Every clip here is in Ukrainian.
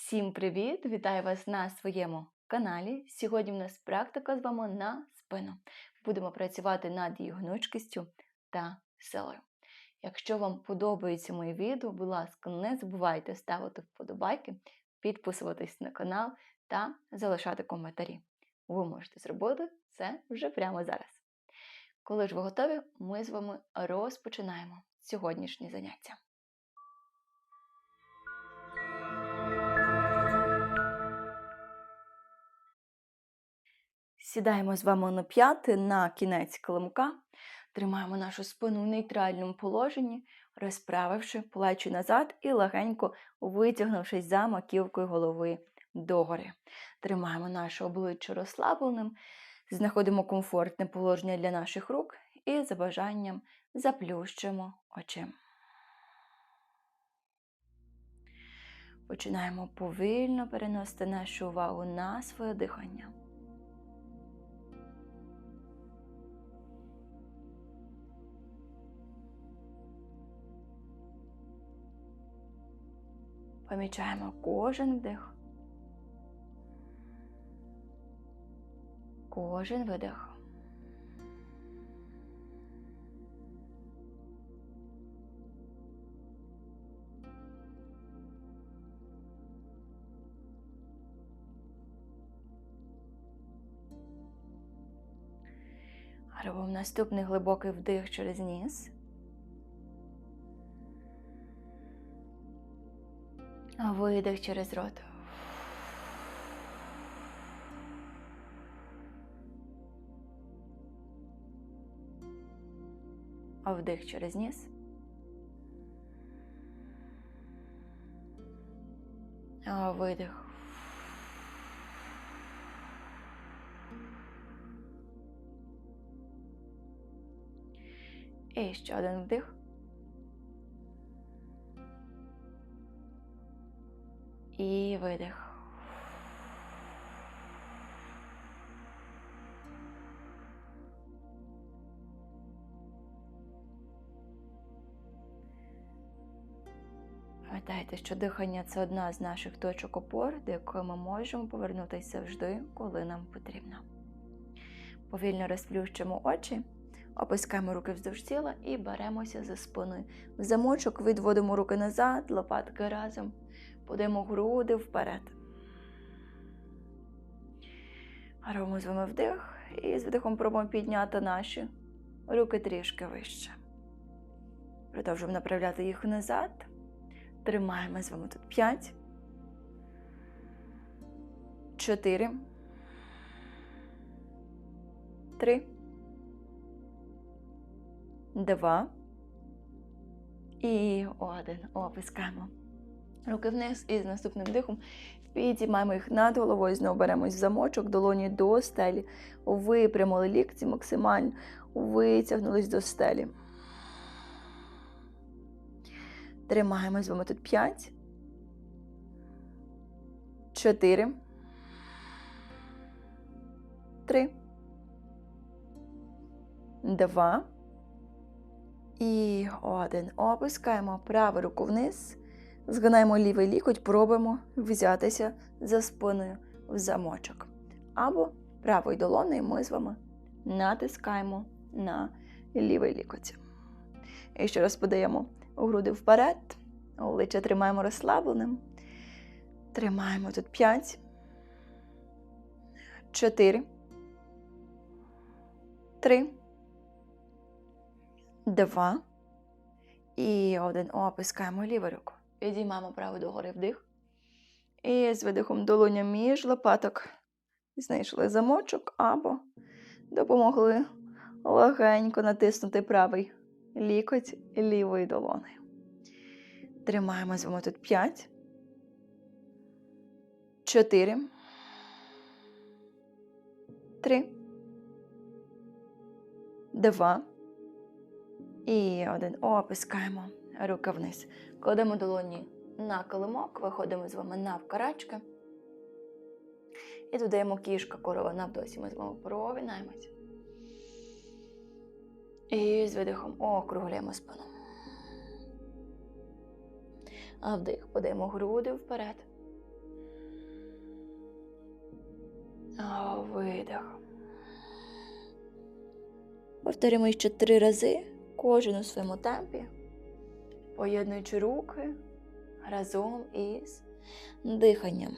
Всім привіт! Вітаю вас на своєму каналі. Сьогодні в нас практика з вами на спину. Будемо працювати над її гнучкістю та силою. Якщо вам подобаються мої відео, будь ласка, не забувайте ставити вподобайки, підписуватись на канал та залишати коментарі. Ви можете зробити це вже прямо зараз. Коли ж ви готові, ми з вами розпочинаємо сьогоднішнє заняття. Сідаємо з вами на п'яти на кінець килимка, тримаємо нашу спину в нейтральному положенні, розправивши плечі назад і легенько витягнувшись за маківкою голови догори. Тримаємо наше обличчя розслабленим, знаходимо комфортне положення для наших рук і за бажанням заплющимо очі. Починаємо повільно переносити нашу увагу на своє дихання. Помічаємо кожен вдих, кожен видих. Робимо наступний глибокий вдих через ніс. Видих через рот. Вдих через ніс. Видих. І ще один вдих. І видих. Пам'ятайте, що дихання це одна з наших точок опор, до якої ми можемо повернутися завжди, коли нам потрібно. Повільно розплющимо очі, опускаємо руки вздовж тіла і беремося за спиною. В замочок відводимо руки назад, лопатки разом. Будемо груди вперед. Робимо з вами вдих і з вдихом пробуємо підняти наші руки трішки вище. Продовжуємо направляти їх назад. Тримаємо з вами тут 5, 4, 3, 2 і 1. Опускаємо. Руки вниз і з наступним дихом підіймаємо їх над головою, знову беремось в замочок, долоні до стелі. Випрямили лікті максимально, витягнулись до стелі. Тримаємо з вами тут 5, 4, 3, 2 і 1. Опускаємо праву руку вниз. Згинаємо лівий лікоть, пробуємо взятися за спиною в замочок. Або правою долоною ми з вами натискаємо на лівий лікоть. І ще раз подаємо груди вперед, обличчя тримаємо розслабленим. Тримаємо тут 5, 4, 3, 2 і 1. Опускаємо ліву руку. Підіймаємо праву догори вдих. І з видихом долоня між лопаток знайшли замочок або допомогли легенько натиснути правий лікоть лівої долони. Тримаємо з вами тут 5, 4, 3, 2 і 1. Опускаємо руки вниз. Кладемо долоні на килимок, виходимо з вами навкарачки. І додаємо кішка корова навдосі. Ми з вами провінаємось. І з видихом округлюємо спину. А вдих, подаємо груди вперед. А, Видих. Повторюємо ще три рази, кожен у своєму темпі, поєднуючи руки разом із диханням.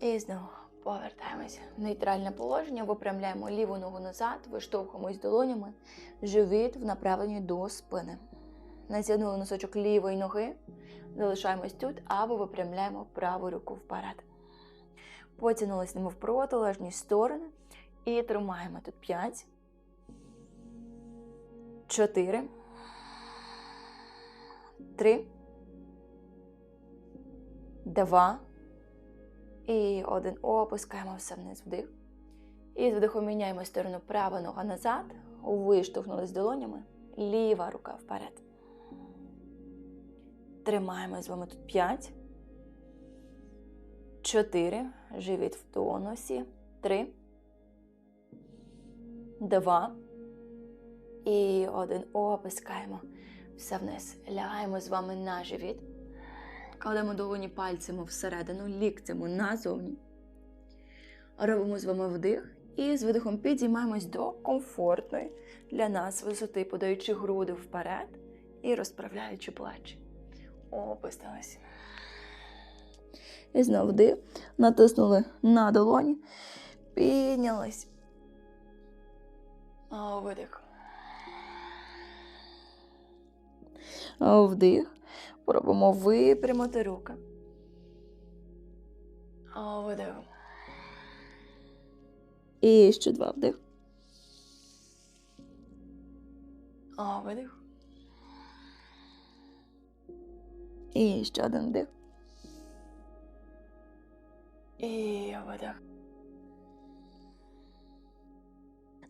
І знову повертаємося в нейтральне положення, випрямляємо ліву ногу назад, виштовхуємось долонями, живіт в направленні до спини. Натягнули носочок лівої ноги, залишаємось тут або випрямляємо праву руку вперед. Потягнулись ними в протилежні сторони і тримаємо тут 5, 4, 3, 2, і один опускаємо все вниз вдих. І з вдихом міняємо сторону права нога назад, виштовхнулись долонями, ліва рука вперед. Тримаємо з вами тут 5, 4, живіт в тонусі, 3, 2 і один опускаємо все вниз. Лягаємо з вами на живіт. Кладемо долоні пальцями всередину, ліктями назовні. Робимо з вами вдих і з видихом підіймаємось до комфортної для нас висоти, подаючи груди вперед і розправляючи плечі. Опустились. І знову вдих. Натиснули на долоні. Піднялись. Видих. Вдих. Пробуємо випрямити руки. Видих. І ще два вдих. Видих. І ще один вдих. І видих.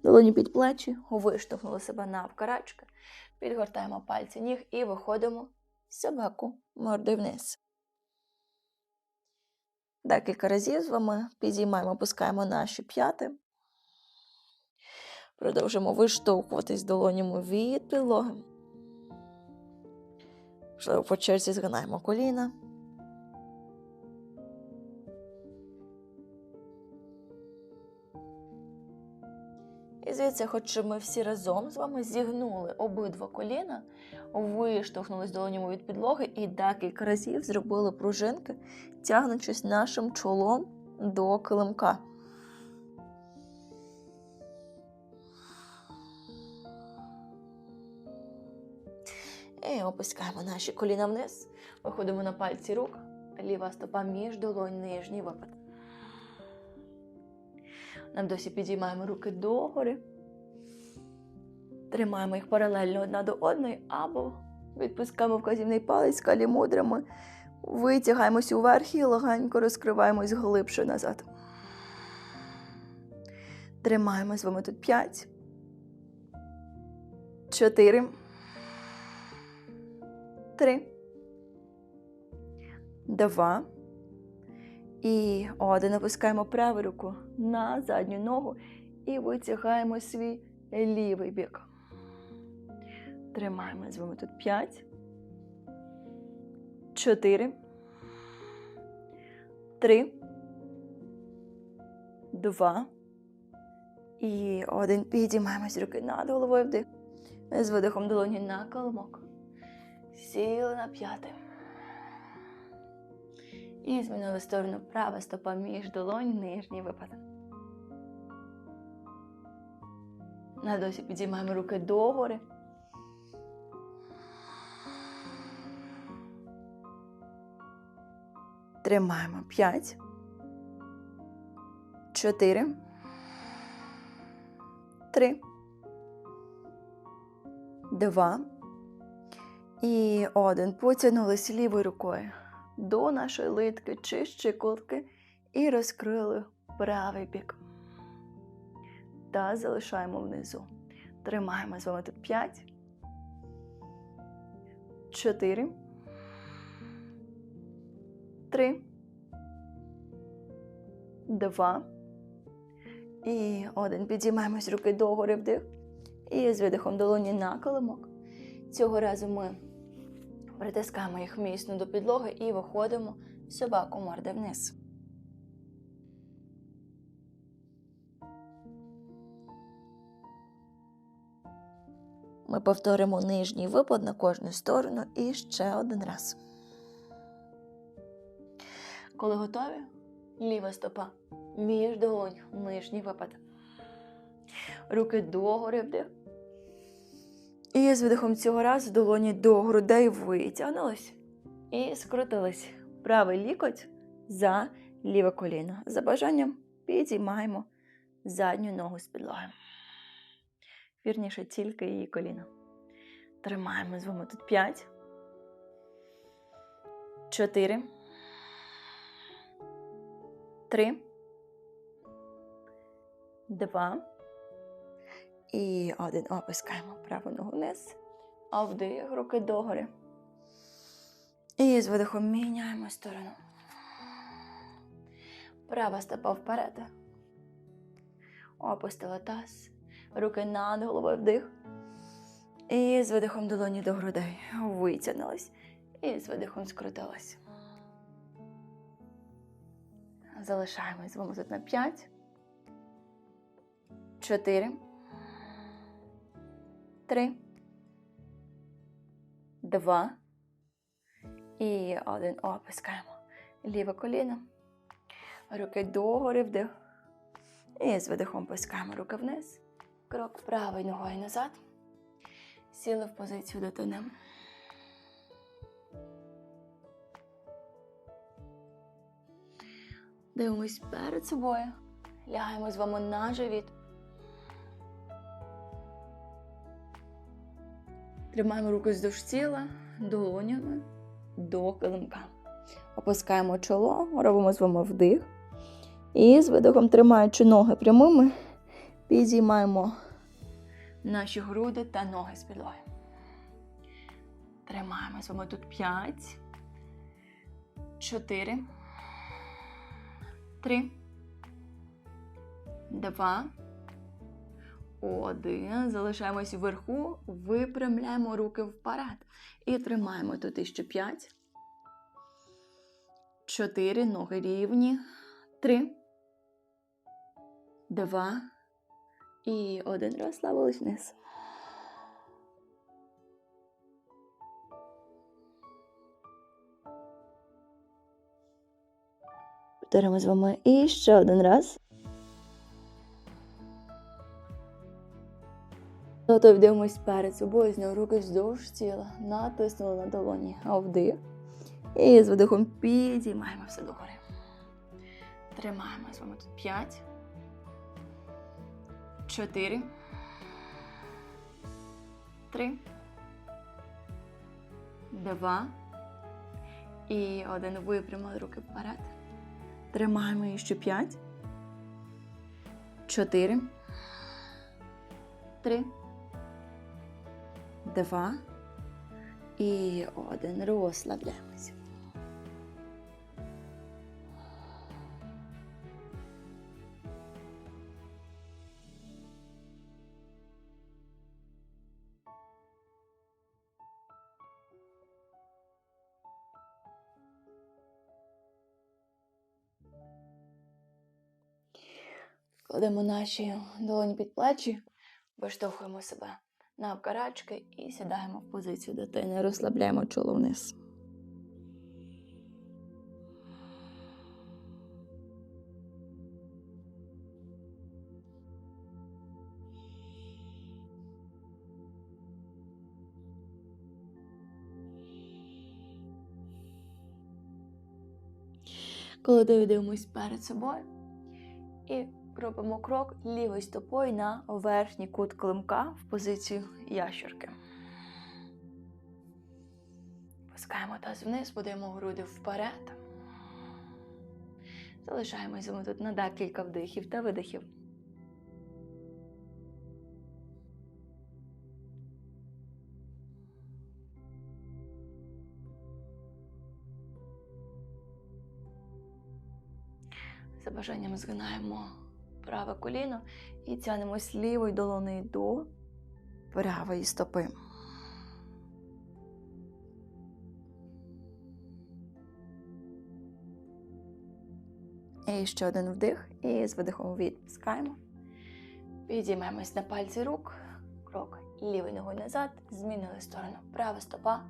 Долоні під плечі, виштовхнули себе навкарачки, підгортаємо пальці ніг і виходимо собаку мордою вниз. Декілька разів з вами підіймаємо, опускаємо наші п'яти. Продовжимо виштовхуватись долонями від підлоги. Можливо, по черзі згинаємо коліна. Звідси, хоч ми всі разом з вами зігнули обидва коліна, виштовхнулись долонями від підлоги і декілька разів зробили пружинки, тягнучись нашим чолом до килимка. І опускаємо наші коліна вниз, виходимо на пальці рук, ліва стопа між долонь, нижній випад. Нам досі підіймаємо руки догори, тримаємо їх паралельно одна до одної, або відпускаємо вказівний палець калімудрами, витягаємось уверх і легенько розкриваємось глибше назад. Тримаємо з вами тут 5, 4, 3, 2, і один опускаємо праву руку на задню ногу і витягаємо свій лівий бік. Тримаємо з вами тут 5, 4, 3, 2 і один. Підіймаємось руки над головою вдих. З видихом долоні на коломок. Сіли на п'яте. І змінили сторону права стопа між долонь, нижній випад. На досі підіймаємо руки догори. Тримаємо. 5, 4, 3, 2 і 1. Потягнулись лівою рукою до нашої литки чи щиколотки і розкрили правий бік. Та залишаємо внизу. Тримаємо з вами тут 5, 4, 3, два. І один. Підіймаємось руки догори вдих. І з видихом долоні на колимок. Цього разу ми притискаємо їх міцно до підлоги і виходимо собаку морди вниз. Ми повторимо нижній випад на кожну сторону і ще один раз. Коли готові, ліва стопа між долонь, нижній випад. Руки догори вдих. І з видихом цього разу долоні до грудей витягнулись і скрутились. Правий лікоть за ліве коліно. За бажанням підіймаємо задню ногу з підлоги. Вірніше, тільки її коліно. Тримаємо з вами тут 5, 4, 3, 2 і один. Опускаємо праву ногу вниз, а вдих, руки догори. І з видихом міняємо сторону. Права стопа вперед. Опустила таз. Руки над головою вдих. І з видихом долоні до грудей. Витягнулась. І з видихом скрутилась. Залишаємось з вами тут на 5. 4. 3. 2. І один. Опускаємо. Ліве коліно. Руки догори вдих. І з видихом пускаємо руки вниз. Крок правою ногою назад. Сіли в позицію дитини. Дивимось перед собою. Лягаємо з вами на живіт. Тримаємо руки вздовж тіла, долонями до килимка. Опускаємо чоло, робимо з вами вдих. І з видихом, тримаючи ноги прямими, підіймаємо наші груди та ноги з підлоги. Тримаємо з вами тут 5, 4, 3, 2, 1. Залишаємось вверху, випрямляємо руки вперед. І тримаємо тут ще 5, 4, ноги рівні, 3, 2, і один. Розслабились вниз. Повторимо з вами і ще один раз. Готові дивимось перед собою, зняв руки вздовж тіла, натиснули на долоні, вдих. І з видихом підіймаємо все догори. Тримаємо з вами тут 5. Чотири. Три. Два. І один. Випрямили руки вперед. Тримаємо її ще п'ять. Чотири. Три. Два. І один. Розслабляємося. Кладемо наші долоні під плечі, виштовхуємо себе на карачки і сідаємо в позицію дитини. Розслабляємо чоло вниз. Коли дивимось перед собою і робимо крок лівою стопою на верхній кут климка в позицію ящерки. Пускаємо таз вниз, подаємо груди вперед. Залишаємося ми тут на декілька вдихів та видихів. За бажанням згинаємо праве коліно і тянемось лівою долонею до правої стопи. І ще один вдих, і з видихом відпускаємо. Підіймаємось на пальці рук, крок лівою ногою назад, змінили сторону. Права стопа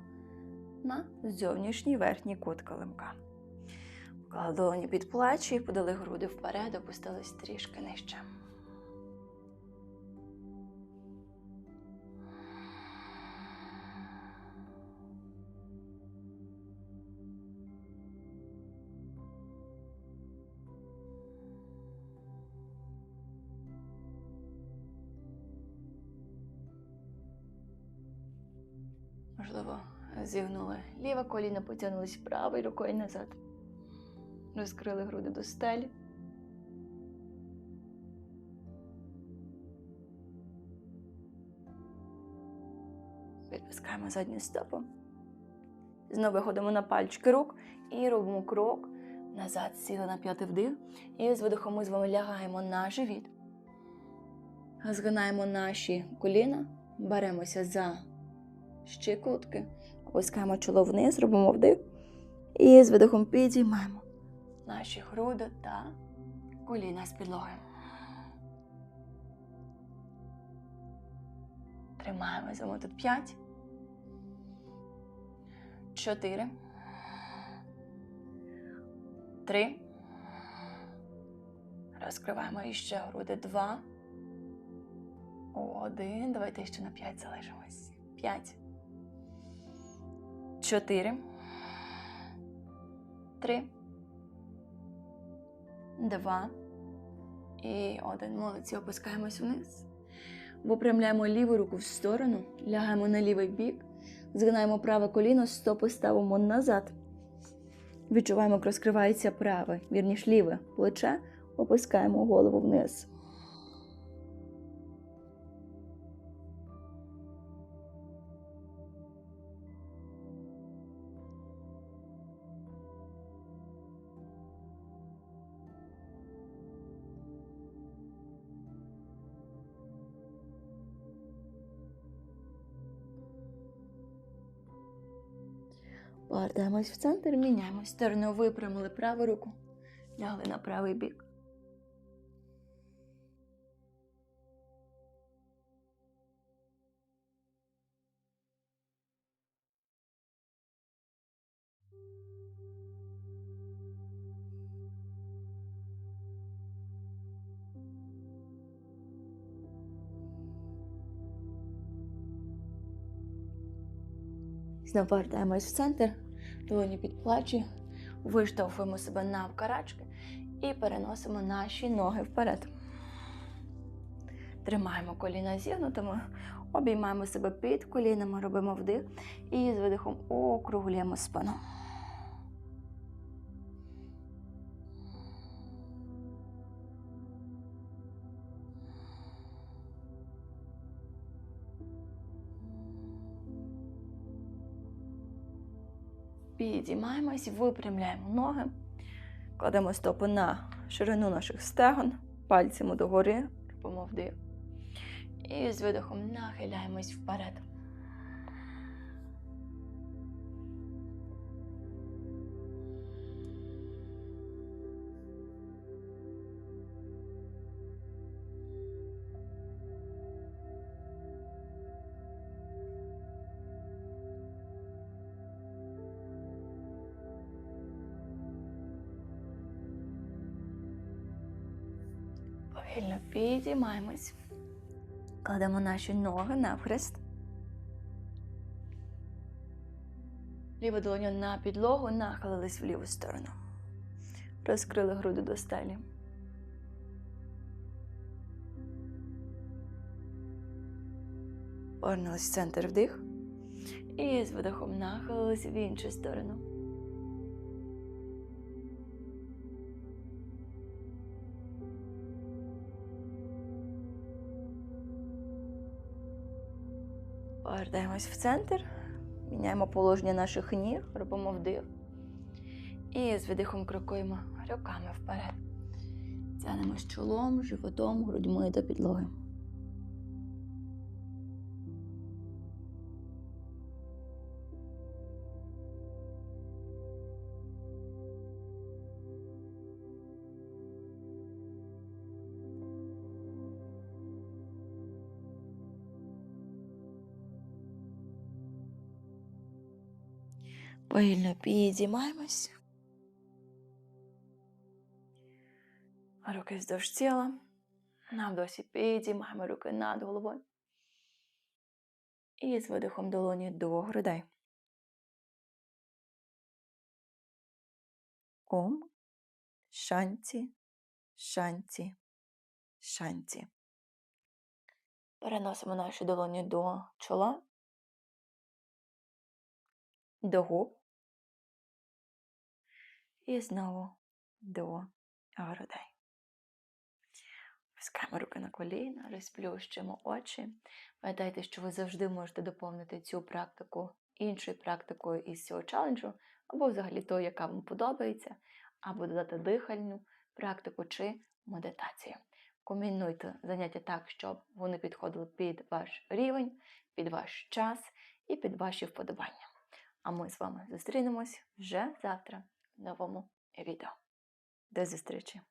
на зовнішній верхній кут килимка. Вклали долоні під плечі, подали груди вперед, опустились трішки нижче. Можливо, зігнули ліве коліно, потягнулись правою рукою назад. Розкрили груди до стелі. Відпускаємо задню стопу. Знову виходимо на пальчики рук і робимо крок назад, сіли на п'ятий вдих. І з видихом ми з вами лягаємо на живіт. Згинаємо наші коліна, беремося за щиколотки, опускаємо чоло вниз, робимо вдих. І з видихом підіймаємо наші груди та коліна з підлоги. Тримаємо з тут 5, 4, 3. Розкриваємо іще груди 2. Один. Давайте ще на 5 залишимось. 5. 4. 3. Два. І один. Молодці. Опускаємось вниз. Випрямляємо ліву руку в сторону, лягаємо на лівий бік, згинаємо праве коліно, стопи ставимо назад. Відчуваємо, як розкривається праве, вірніш ліве плече, опускаємо голову вниз. Повертаємось в центр, міняємо сторону, випрямили праву руку, лягли на правий бік. Знову повертаємось в центр, долоні під плечі, виштовхуємо себе навкарачки і переносимо наші ноги вперед. Тримаємо коліна зігнутими, обіймаємо себе під колінами, робимо вдих і з видихом округлюємо спину. Підіймаємось, випрямляємо ноги, кладемо стопи на ширину наших стегон, пальцями догори, робимо вдих. І з видихом нахиляємось вперед. Підіймаємось. Кладемо наші ноги навхрест. Ліву долоню на підлогу, нахилились в ліву сторону. Розкрили груди до стелі. Повернулись в центр вдих. І з видихом нахилились в іншу сторону. Повертаємось в центр, міняємо положення наших ніг, робимо вдих. І з видихом крокуємо руками вперед. Тянемось чолом, животом, грудьми до підлоги. Повільно підіймаємось. Руки вздовж тіла. На вдосі підіймаємо руки над головою. І з видихом долоні до грудей. Ом. Шанті. Шанті. Шанті. Переносимо наші долоні до чола, до губ. І знову до грудей. Пускаємо руки на коліна, розплющимо очі. Пам'ятайте, що ви завжди можете доповнити цю практику іншою практикою із цього челенджу, або взагалі тою, яка вам подобається, або додати дихальну практику чи медитацію. Комбінуйте заняття так, щоб вони підходили під ваш рівень, під ваш час і під ваші вподобання. А ми з вами зустрінемось вже завтра новому відео. До зустрічі!